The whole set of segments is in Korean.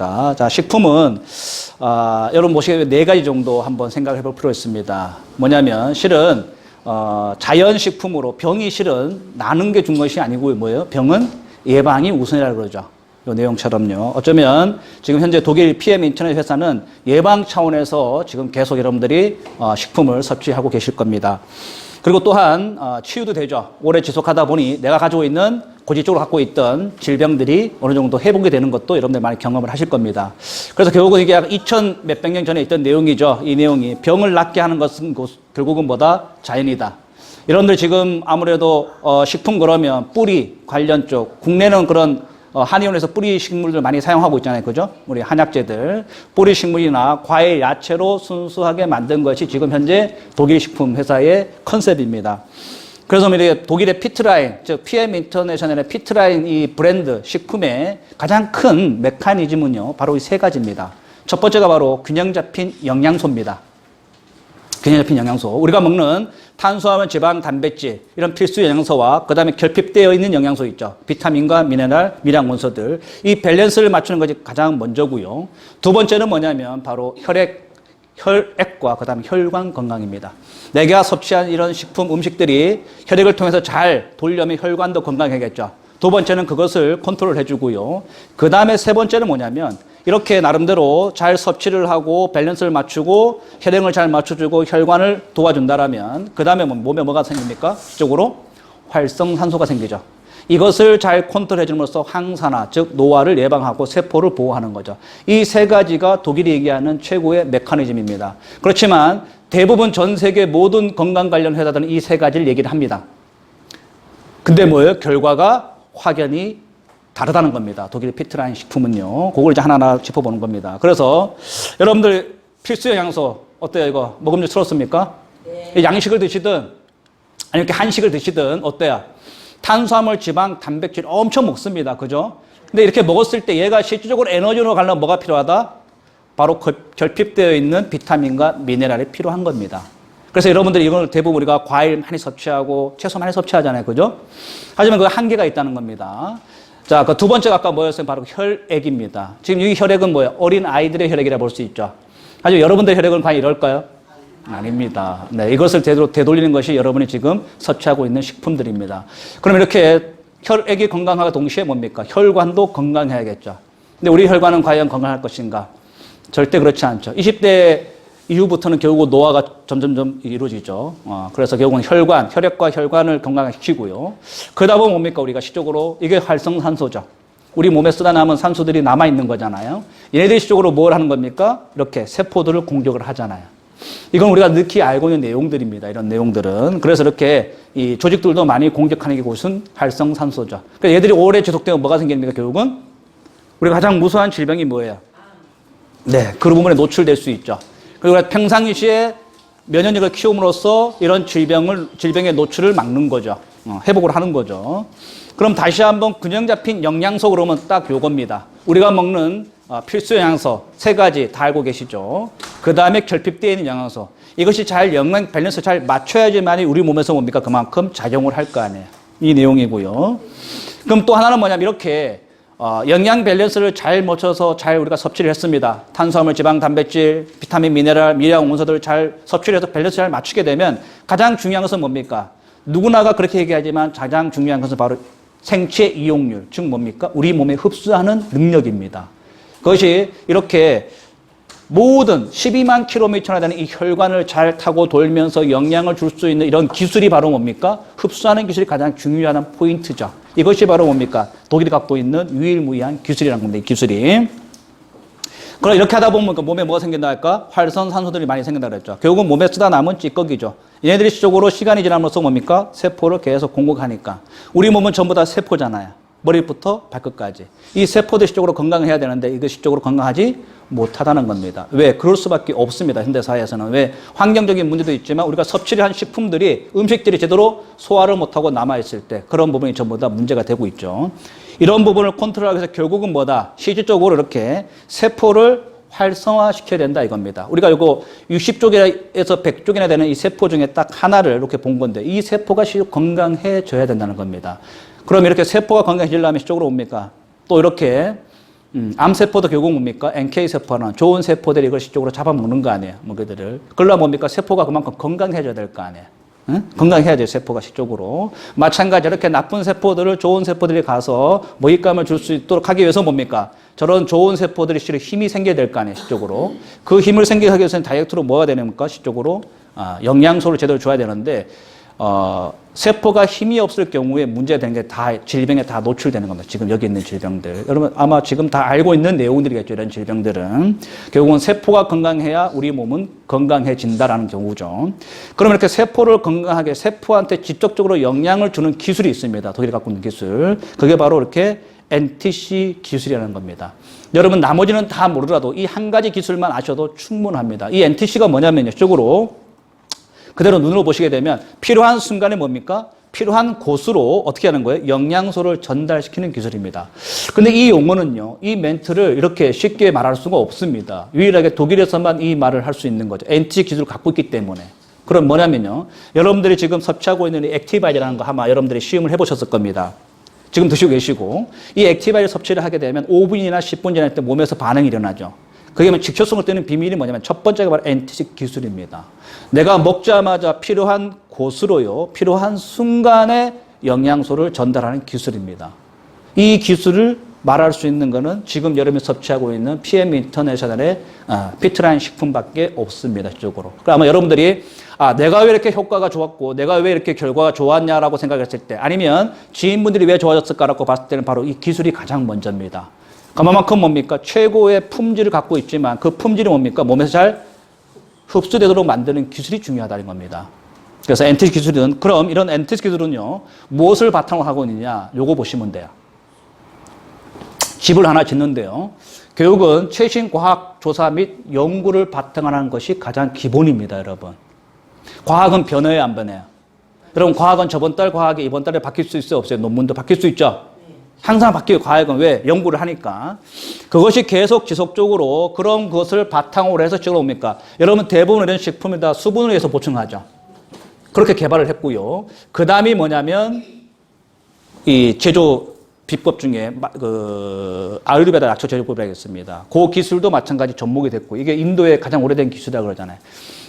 겁니다. 자, 식품은 아, 여러분 보시기에 네 가지 정도 한번 생각해 볼 필요가 있습니다. 뭐냐면 실은 어, 자연 식품으로 병이 실은 나는 게 준 것이 아니고 뭐예요? 병은 예방이 우선이라고 그러죠. 요 내용처럼요. 어쩌면 지금 현재 독일 PM 인터넷 회사는 예방 차원에서 지금 계속 여러분들이 어, 식품을 섭취하고 계실 겁니다. 그리고 또한 어, 치유도 되죠. 오래 지속하다 보니 내가 가지고 있는 고질적으로 갖고 있던 질병들이 어느 정도 회복이 되는 것도 여러분들 많이 경험을 하실 겁니다. 그래서 결국은 이게 약 2000 몇백 년 전에 있던 내용이죠. 이 내용이 병을 낫게 하는 것은 고- 결국은 뭐다? 자연이다. 여러분들 지금 아무래도 어, 식품 그러면 뿌리 관련 쪽 국내는 그런 어, 한의원에서 뿌리 식물들 많이 사용하고 있잖아요. 그죠? 우리 한약재들. 뿌리 식물이나 과일, 야채로 순수하게 만든 것이 지금 현재 독일 식품 회사의 컨셉입니다. 그래서 이렇게 독일의 피트라인, 즉 PM 인터내셔널의 피트라인 이 브랜드 식품의 가장 큰 메커니즘은요. 바로 이 세 가지입니다. 첫 번째가 바로 균형 잡힌 영양소입니다. 균형 잡힌 영양소. 우리가 먹는 탄수화물, 지방, 단백질 이런 필수 영양소와 그다음에 결핍되어 있는 영양소 있죠. 비타민과 미네랄, 미량 원소들. 이 밸런스를 맞추는 것이 가장 먼저고요. 두 번째는 뭐냐면 바로 혈액 혈액과 그다음에 혈관 건강입니다. 내가 섭취한 이런 식품 음식들이 혈액을 통해서 잘 돌려면 혈관도 건강해야겠죠. 두 번째는 그것을 컨트롤 해주고요. 그 다음에 세 번째는 뭐냐면 이렇게 나름대로 잘 섭취를 하고 밸런스를 맞추고 혈액을 잘 맞춰주고 혈관을 도와준다라면 그 다음에 몸에 뭐가 생깁니까? 이쪽으로 활성산소가 생기죠. 이것을 잘 컨트롤 해 줌으로써 항산화, 즉 노화를 예방하고 세포를 보호하는 거죠. 이 세 가지가 독일이 얘기하는 최고의 메커니즘입니다. 그렇지만 대부분 전 세계 모든 건강 관련 회사들은 이 세 가지를 얘기를 합니다. 근데 뭐예요? 결과가 확연히 다르다는 겁니다. 독일 피트라인 식품은요. 그걸 이제 하나하나 짚어보는 겁니다. 그래서 여러분들 필수 영양소 어때요? 이거 먹음주 틀었습니까? 양식을 드시든 아니 이렇게 한식을 드시든 어때요? 탄수화물, 지방, 단백질 엄청 먹습니다. 그죠? 근데 이렇게 먹었을 때 얘가 실질적으로 에너지로 가려면 뭐가 필요하다? 바로 거- 결핍되어 있는 비타민과 미네랄이 필요한 겁니다. 그래서 여러분들이 이걸 대부분 우리가 과일 많이 섭취하고 채소 많이 섭취하잖아요. 그죠? 하지만 그 한계가 있다는 겁니다. 자, 그 두 번째가 아까 뭐였어요? 바로 혈액입니다. 지금 이 혈액은 뭐예요? 어린 아이들의 혈액이라 볼 수 있죠. 하지만 여러분들 혈액은 과연 이럴까요? 아닙니다. 네, 이것을 되도, 되돌리는 것이 여러분이 지금 섭취하고 있는 식품들입니다. 그럼 이렇게 혈액이 건강하고 동시에 뭡니까? 혈관도 건강해야겠죠. 근데 우리 혈관은 과연 건강할 것인가? 절대 그렇지 않죠. 20대 이후부터는 결국 노화가 점점점 이루어지죠. 어, 그래서 결국은 혈관, 혈액과 혈관을 건강시키고요. 그러다 보면 뭡니까? 우리가 시적으로 이게 활성산소죠. 우리 몸에 쓰다 남은 산소들이 남아있는 거잖아요. 얘네들이 시적으로 뭘 하는 겁니까? 이렇게 세포들을 공격을 하잖아요. 이건 우리가 늦게 알고 있는 내용들입니다. 이런 내용들은. 그래서 이렇게 이 조직들도 많이 공격하는 게 무슨 활성산소죠. 그러니까 얘들이 오래 지속되면 뭐가 생깁니까? 결국은 우리가 가장 무서운 질병이 뭐예요? 네, 그 부분에 노출될 수 있죠. 그리고 우리가 평상시에 면역력을 키움으로써 이런 질병을 질병의 노출을 막는 거죠. 어, 회복을 하는 거죠. 그럼 다시 한번 균형 잡힌 영양소 그러면 딱 요겁니다. 우리가 먹는 어, 필수 영양소 세 가지 다 알고 계시죠. 그 다음에 결핍되어 있는 영양소. 이것이 잘 영양 밸런스 잘 맞춰야지만이 우리 몸에서 뭡니까 그만큼 작용을 할 거 아니에요. 이 내용이고요. 그럼 또 하나는 뭐냐면 이렇게 어, 영양 밸런스를 잘 맞춰서 잘 우리가 섭취를 했습니다. 탄수화물, 지방, 단백질, 비타민, 미네랄, 미량 원소들을 잘 섭취를 해서 밸런스 잘 맞추게 되면 가장 중요한 것은 뭡니까? 누구나가 그렇게 얘기하지만 가장 중요한 것은 바로 생체 이용률, 즉 뭡니까? 우리 몸에 흡수하는 능력입니다. 그것이 이렇게 모든 12만 킬로미터나 되는 이 혈관을 잘 타고 돌면서 영양을 줄 수 있는 이런 기술이 바로 뭡니까? 흡수하는 기술이 가장 중요한 포인트죠. 이것이 바로 뭡니까? 독일이 갖고 있는 유일무이한 기술이라는 겁니다. 이 기술이. 그럼 이렇게 하다 보면 그 몸에 뭐가 생긴다 할까? 활성산소들이 많이 생긴다 그랬죠. 결국은 몸에 쓰다 남은 찌꺼기죠. 얘네들이 시적으로 시간이 지남으로써 뭡니까? 세포를 계속 공급하니까. 우리 몸은 전부 다 세포잖아요. 머리부터 발끝까지. 이 세포들 시적으로 건강해야 되는데 이것 시적으로 건강하지 못하다는 겁니다. 왜? 그럴 수밖에 없습니다. 현대사회에서는. 왜? 환경적인 문제도 있지만 우리가 섭취를 한 식품들이, 음식들이 제대로 소화를 못하고 남아있을 때 그런 부분이 전부 다 문제가 되고 있죠. 이런 부분을 컨트롤하기 위해서 결국은 뭐다? 실질적으로 이렇게 세포를 활성화시켜야 된다 이겁니다. 우리가 이거 60쪽에서 100쪽이나 되는 이 세포 중에 딱 하나를 이렇게 본 건데 이 세포가 실제 건강해져야 된다는 겁니다. 그럼 이렇게 세포가 건강해지려면 이쪽으로 옵니까? 또 이렇게 음, 암세포도 결국 뭡니까? NK세포는 좋은 세포들이 이걸 시쪽으로 잡아먹는 거 아니에요. 뭐 그들을. 그러려 뭡니까? 세포가 그만큼 건강해져야 될 거 아니에요. 응? 건강해야 돼요, 세포가 시쪽으로. 마찬가지 이렇게 나쁜 세포들을 좋은 세포들이 가서 먹잇감을 줄 수 있도록 하기 위해서 뭡니까? 저런 좋은 세포들이 실은 힘이 생겨야 될 거 아니에요, 시쪽으로. 그 힘을 생기게 하기 위해서는 다이렉트로 뭐가 되는가? 시쪽으로. 아, 영양소를 제대로 줘야 되는데, 어, 세포가 힘이 없을 경우에 문제가 되는 게 다 질병에 다 노출되는 겁니다. 지금 여기 있는 질병들. 여러분 아마 지금 다 알고 있는 내용들이겠죠. 이런 질병들은. 결국은 세포가 건강해야 우리 몸은 건강해진다라는 경우죠. 그러면 이렇게 세포를 건강하게 세포한테 직접적으로 영향을 주는 기술이 있습니다. 독일이 갖고 있는 기술. 그게 바로 이렇게 NTC 기술이라는 겁니다. 여러분 나머지는 다 모르더라도 이 한 가지 기술만 아셔도 충분합니다. 이 NTC가 뭐냐면요. 쪽으로 그대로 눈으로 보시게 되면 필요한 순간에 뭡니까? 필요한 곳으로 어떻게 하는 거예요? 영양소를 전달시키는 기술입니다. 근데 이 용어는요, 이 멘트를 이렇게 쉽게 말할 수가 없습니다. 유일하게 독일에서만 이 말을 할 수 있는 거죠. NT 기술을 갖고 있기 때문에. 그럼 뭐냐면요, 여러분들이 지금 섭취하고 있는 이 액티바이라는 거 아마 여러분들이 시음을 해보셨을 겁니다. 지금 드시고 계시고, 이 액티바이를 섭취를 하게 되면 5분이나 10분 지날 때 몸에서 반응이 일어나죠. 그게 뭐 직효성을 떼는 비밀이 뭐냐면 첫 번째가 바로 NTC 기술입니다. 내가 먹자마자 필요한 곳으로요, 필요한 순간에 영양소를 전달하는 기술입니다. 이 기술을 말할 수 있는 것은 지금 여러분이 섭취하고 있는 PM 인터내셔널의 아, 피트라인 식품밖에 없습니다. 이쪽으로. 그럼 아마 여러분들이 아, 내가 왜 이렇게 효과가 좋았고, 내가 왜 이렇게 결과가 좋았냐라고 생각했을 때, 아니면 지인분들이 왜 좋아졌을까라고 봤을 때는 바로 이 기술이 가장 먼저입니다. 그만큼 뭡니까? 최고의 품질을 갖고 있지만 그 품질이 뭡니까? 몸에서 잘 흡수되도록 만드는 기술이 중요하다는 겁니다. 그래서 엔티스 기술은 그럼 이런 엔티스 기술은요 무엇을 바탕으로 하고 있느냐 요거 보시면 돼요. 집을 하나 짓는데요. 교육은 최신 과학 조사 및 연구를 바탕으로 하는 것이 가장 기본입니다, 여러분. 과학은 변해요, 안 변해요? 여러분, 과학은 저번 달 과학이 이번 달에 바뀔 수 있어요, 없어요? 논문도 바뀔 수 있죠? 항상 바뀌어요, 과학은. 왜? 연구를 하니까. 그것이 계속 지속적으로 그런 것을 바탕으로 해서 찍어 옵니까? 여러분, 대부분 이런 식품에다 수분을 해서 보충하죠. 그렇게 개발을 했고요. 그 다음이 뭐냐면, 이 제조 비법 중에 마- 그 아유르베다 약초 제조법이라고 있습니다. 그 기술도 마찬가지 접목이 됐고 이게 인도의 가장 오래된 기술이라고 그러잖아요.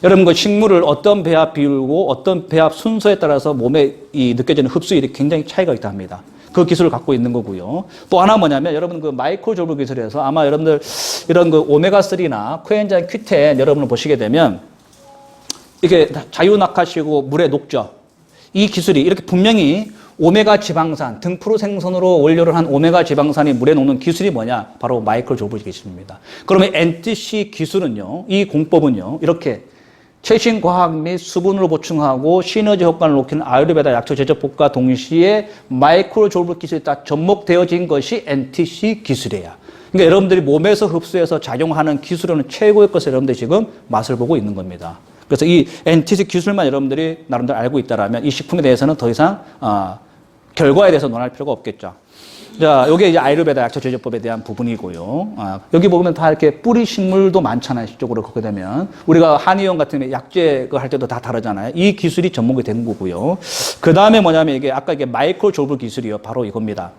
여러분 그 식물을 어떤 배합 비율고 어떤 배합 순서에 따라서 몸에 이 느껴지는 흡수율이 굉장히 차이가 있다 합니다. 그 기술을 갖고 있는 거고요. 또 하나 뭐냐면 여러분 그 마이크로 조브 기술에서 아마 여러분들 이런 그 오메가 3나 코엔자임 Q10 여러분을 보시게 되면 이게 자유낙하시고 물에 녹죠. 이 기술이 이렇게 분명히 오메가 지방산, 등프로 생선으로 원료를 한 오메가 지방산이 물에 녹는 기술이 뭐냐? 바로 마이크로 조브 기술입니다. 그러면 NTC 기술은요, 이 공법은요, 이렇게 최신 과학 및 수분으로 보충하고 시너지 효과를 높이는 아유르베다 약초 제조법과 동시에 마이크로 조브 기술이 딱 접목되어진 것이 NTC 기술이에요. 그러니까 여러분들이 몸에서 흡수해서 작용하는 기술은 최고의 것을 여러분들이 지금 맛을 보고 있는 겁니다. 그래서 이 NTC 기술만 여러분들이 나름대로 알고 있다라면 이 식품에 대해서는 더 이상 아, 결과에 대해서 논할 필요가 없겠죠. 자, 요게 이제 아이르베다 약초 제조법에 대한 부분이고요. 아, 여기 보면 다 이렇게 뿌리 식물도 많잖아요. 이쪽으로 그렇게 되면 우리가 한의원 같은 약재 그할 때도 다 다르잖아요. 이 기술이 접목이 되는 거고요. 그 다음에 뭐냐면 이게 아까 이게 마이크로 졸브 기술이요. 바로 이겁니다.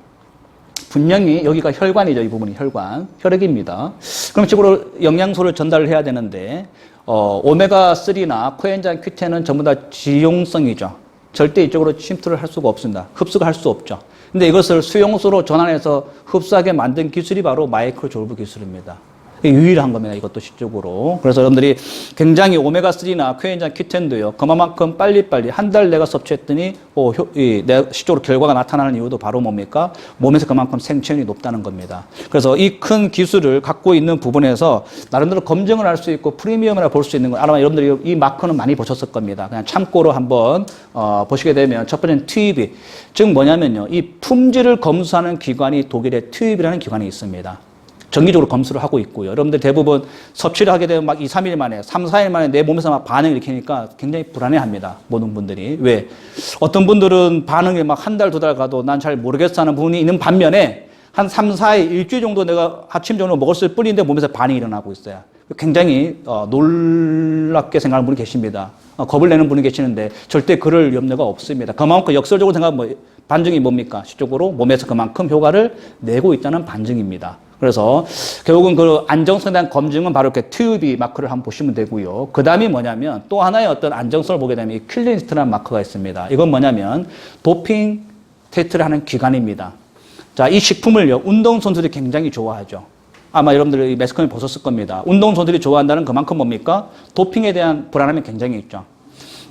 분명히 여기가 혈관이죠. 이 부분이 혈관, 혈액입니다. 그럼 이쪽으로 영양소를 전달을 해야 되는데 어, 오메가3나 코엔자임 Q10은 전부 다 지용성이죠. 절대 이쪽으로 침투를 할 수가 없습니다. 흡수가 할 수 없죠. 근데 이것을 수용소로 전환해서 흡수하게 만든 기술이 바로 마이크로 졸브 기술입니다. 유일한 겁니다. 이것도 시적으로. 그래서 여러분들이 굉장히 오메가3나 코엔자임 Q10도요. 그만큼 빨리빨리 한 달 내가 섭취했더니 어, 효, 이, 내 시적으로 결과가 나타나는 이유도 바로 뭡니까? 몸에서 그만큼 생체율이 높다는 겁니다. 그래서 이 큰 기술을 갖고 있는 부분에서 나름대로 검증을 할 수 있고 프리미엄이라 볼 수 있는 거 아마 여러분들이 이 마크는 많이 보셨을 겁니다. 그냥 참고로 한번 어, 보시게 되면 첫 번째는 TÜV. 즉 뭐냐면요. 이 품질을 검수하는 기관이 독일의 TÜV라는 기관이 있습니다. 정기적으로 검수를 하고 있고요. 여러분들 대부분 섭취를 하게 되면 막 2, 3일 만에, 3, 4일 만에 내 몸에서 막 반응을 일으키니까 굉장히 불안해 합니다. 모든 분들이. 왜? 어떤 분들은 반응이 막 한 달, 두 달 가도 난 잘 모르겠어 하는 부분이 있는 반면에 한 3, 4일, 일주일 정도 내가 아침, 저녁 먹었을 뿐인데 몸에서 반응이 일어나고 있어요. 굉장히 어, 놀랍게 생각하는 분이 계십니다. 어, 겁을 내는 분이 계시는데 절대 그럴 염려가 없습니다. 그만큼 역설적으로 생각하면 뭐, 반증이 뭡니까? 시적으로 몸에서 그만큼 효과를 내고 있다는 반증입니다. 그래서 결국은 그 안정성에 대한 검증은 바로 이렇게 TUV 마크를 한번 보시면 되고요. 그 다음이 뭐냐면 또 하나의 어떤 안정성을 보게 되면 이 킬리니스트라는 마크가 있습니다. 이건 뭐냐면 도핑 테스트를 하는 기관입니다. 자, 이 식품을요, 운동선수들이 굉장히 좋아하죠. 아마 여러분들 이 매스컴에 보셨을 겁니다. 운동선수들이 좋아한다는 그만큼 뭡니까? 도핑에 대한 불안함이 굉장히 있죠.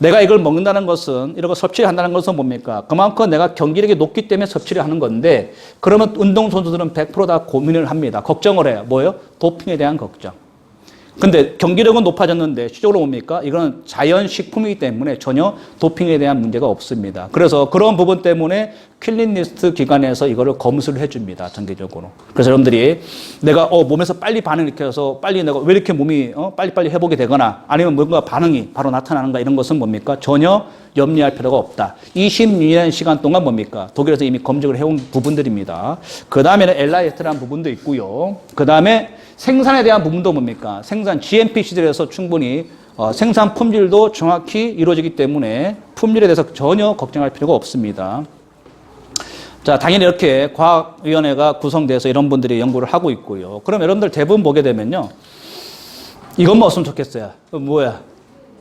내가 이걸 먹는다는 것은, 이런 거 섭취를 한다는 것은 뭡니까? 그만큼 내가 경기력이 높기 때문에 섭취를 하는 건데, 그러면 운동 선수들은 100%다 고민을 합니다. 걱정을 해요. 뭐예요? 도핑에 대한 걱정. 근데 경기력은 높아졌는데 실적으로 뭡니까? 이건 자연식품이기 때문에 전혀 도핑에 대한 문제가 없습니다. 그래서 그런 부분 때문에 킬린리스트 기관에서 이거를 검수를 해줍니다. 정기적으로. 그래서 여러분들이 내가 어, 몸에서 빨리 반응을 일으켜서 빨리 내가 왜 이렇게 몸이 어, 빨리빨리 회복이 되거나 아니면 뭔가 반응이 바로 나타나는가 이런 것은 뭡니까? 전혀 염려할 필요가 없다. 26년 시간 동안 뭡니까? 독일에서 이미 검증을 해온 부분들입니다. 그 다음에는 엘라이트라는 부분도 있고요. 그 다음에 생산에 대한 부분도 뭡니까? 생산 GMP 시절에서 충분히 어, 생산 품질도 정확히 이루어지기 때문에 품질에 대해서 전혀 걱정할 필요가 없습니다. 자, 당연히 이렇게 과학위원회가 구성돼서 이런 분들이 연구를 하고 있고요. 그럼 여러분들 대부분 보게 되면요. 뭐 없으면 좋겠어요. 어, 뭐야?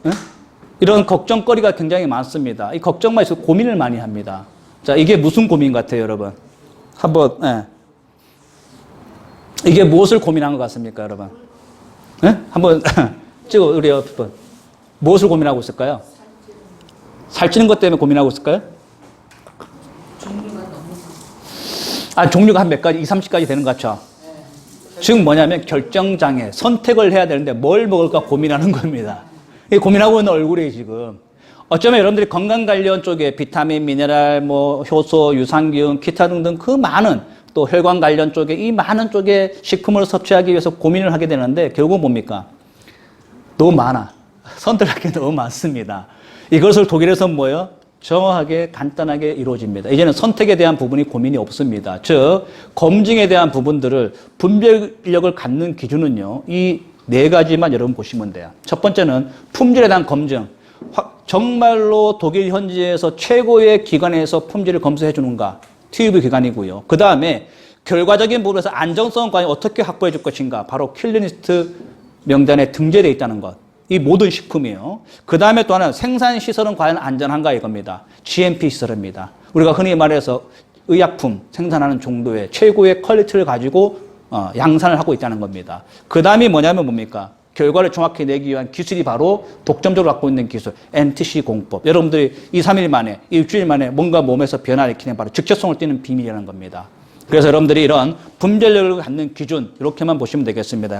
응? 이런 걱정거리가 굉장히 많습니다. 이 걱정만 있어도 고민을 많이 합니다. 자, 이게 무슨 고민 같아요, 여러분? 한번, 예. 이게 무엇을 고민한 것 같습니까, 여러분? 예? 한번 찍어, 우리 옆분. 무엇을 고민하고 있을까요? 살찌는 것 때문에 고민하고 있을까요? 아, 종류가 한 몇 가지, 2, 30가지 되는 것 같죠? 즉 뭐냐면 결정장애, 선택을 해야 되는데 뭘 먹을까 고민하는 겁니다. 이 고민하고 있는 얼굴이 지금. 어쩌면 여러분들이 건강 관련 쪽에 비타민, 미네랄, 뭐 효소, 유산균, 기타 등등 그 많은 또 혈관 관련 쪽에 이 많은 쪽에 식품을 섭취하기 위해서 고민을 하게 되는데 결국 뭡니까? 너무 많아. 선택할 게 너무 많습니다. 이것을 독일에서 뭐예요? 정확하게 간단하게 이루어집니다. 이제는 선택에 대한 부분이 고민이 없습니다. 즉 검증에 대한 부분들을 분별력을 갖는 기준은요. 이 네 가지만 여러분 보시면 돼요. 첫 번째는 품질에 대한 검증. 확- 정말로 독일 현지에서 최고의 기관에서 품질을 검수해 주는가? TUV 기관이고요. 그 다음에 결과적인 부분에서 안정성은 과연 어떻게 확보해 줄 것인가? 바로 킬리니스트 명단에 등재되어 있다는 것. 이 모든 식품이에요. 그 다음에 또 하나는 생산 시설은 과연 안전한가 이겁니다. GMP 시설입니다. 우리가 흔히 말해서 의약품 생산하는 정도의 최고의 퀄리티를 가지고 어, 양산을 하고 있다는 겁니다. 그 다음이 뭐냐면 뭡니까? 결과를 정확히 내기 위한 기술이 바로 독점적으로 갖고 있는 기술, NTC 공법. 여러분들이 2, 3일 만에, 일주일 만에 뭔가 몸에서 변화를 일으키는 바로 즉각성을 띠는 비밀이라는 겁니다. 그래서 여러분들이 이런 분별력을 갖는 기준, 이렇게만 보시면 되겠습니다.